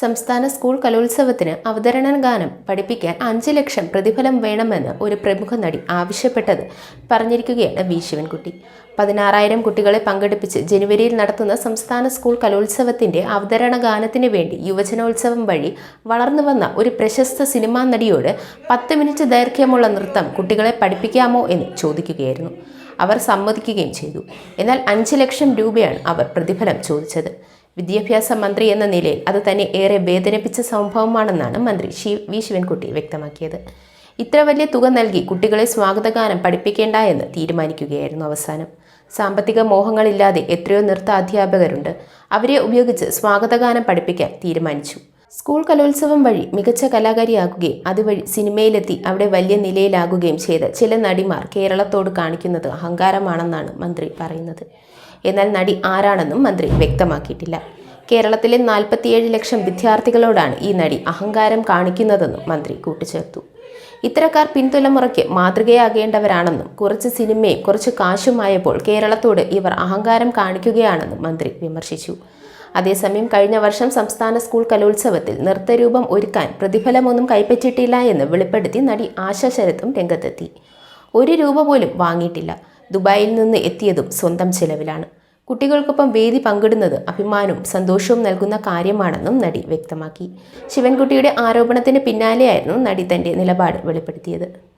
സംസ്ഥാന സ്കൂൾ കലോത്സവത്തിന് അവതരണ ഗാനം പഠിപ്പിക്കാൻ അഞ്ച് ലക്ഷം പ്രതിഫലം വേണമെന്ന് ഒരു പ്രമുഖ നടി ആവശ്യപ്പെട്ടത് പറഞ്ഞിരിക്കുകയാണ് വി ശിവൻകുട്ടി. പതിനാറായിരം കുട്ടികളെ പങ്കെടുപ്പിച്ച് ജനുവരിയിൽ നടത്തുന്ന സംസ്ഥാന സ്കൂൾ കലോത്സവത്തിന്റെ അവതരണ ഗാനത്തിന് വേണ്ടി യുവജനോത്സവം വഴി വളർന്നു വന്ന ഒരു പ്രശസ്ത സിനിമാ നടിയോട് പത്ത് മിനിറ്റ് ദൈർഘ്യമുള്ള നൃത്തം കുട്ടികളെ പഠിപ്പിക്കാമോ എന്ന് ചോദിക്കുകയായിരുന്നു. അവർ സമ്മതിക്കുകയും ചെയ്തു. എന്നാൽ അഞ്ച് ലക്ഷം രൂപയാണ് അവർ പ്രതിഫലം ചോദിച്ചത്. വിദ്യാഭ്യാസ മന്ത്രി എന്ന നിലയിൽ അത് തന്നെ ഏറെ വേദനിപ്പിച്ച സംഭവമാണെന്നാണ് മന്ത്രി ശി വി ശിവൻകുട്ടി വ്യക്തമാക്കിയത്. ഇത്ര വലിയ തുക നൽകി കുട്ടികളെ സ്വാഗതഗാനം പഠിപ്പിക്കേണ്ട എന്ന് തീരുമാനിക്കുകയായിരുന്നു അവസാനം. സാമ്പത്തിക മോഹങ്ങളില്ലാതെ എത്രയോ നൃത്ത അധ്യാപകരുണ്ട്. അവരെ ഉപയോഗിച്ച് സ്വാഗതഗാനം പഠിപ്പിക്കാൻ തീരുമാനിച്ചു. സ്കൂൾ കലോത്സവം വഴി മികച്ച കലാകാരിയാകുകയും അതുവഴി സിനിമയിലെത്തി അവിടെ വലിയ നിലയിലാകുകയും ചെയ്ത ചില നടിമാർ കേരളത്തോട് കാണിക്കുന്നത് അഹങ്കാരമാണെന്നാണ് മന്ത്രി പറയുന്നത്. എന്നാൽ നടി ആരാണെന്നും മന്ത്രി വ്യക്തമാക്കിയിട്ടില്ല. കേരളത്തിലെ നാൽപ്പത്തിയേഴ് ലക്ഷം വിദ്യാർത്ഥികളോടാണ് ഈ നടി അഹങ്കാരം കാണിക്കുന്നതെന്നും മന്ത്രി കൂട്ടിച്ചേർത്തു. ഇത്തരക്കാർ പിൻതലമുറയ്ക്ക് മാതൃകയാകേണ്ടവരാണെന്നും കുറച്ച് സിനിമയും കുറച്ച് കാശുമായപ്പോൾ കേരളത്തോട് ഇവർ അഹങ്കാരം കാണിക്കുകയാണെന്നും മന്ത്രി വിമർശിച്ചു. അതേസമയം കഴിഞ്ഞ വർഷം സംസ്ഥാന സ്കൂൾ കലോത്സവത്തിൽ നൃത്തരൂപം ഒരുക്കാൻ പ്രതിഫലമൊന്നും കൈപ്പറ്റിയിട്ടില്ല എന്ന് വെളിപ്പെടുത്തി നടി ആശ ശരത്തും രംഗത്തെത്തി. ഒരു രൂപ പോലും വാങ്ങിയിട്ടില്ല. ദുബായിൽ നിന്ന് എത്തിയതും സ്വന്തം ചെലവിലാണ്. കുട്ടികൾക്കൊപ്പം വേദി പങ്കിടുന്നത് അഭിമാനവും സന്തോഷവും നൽകുന്ന കാര്യമാണെന്നും നടി വ്യക്തമാക്കി. ശിവൻകുട്ടിയുടെ ആരോപണത്തിന് പിന്നാലെയായിരുന്നു നടി തന്റെ നിലപാട് വെളിപ്പെടുത്തിയത്.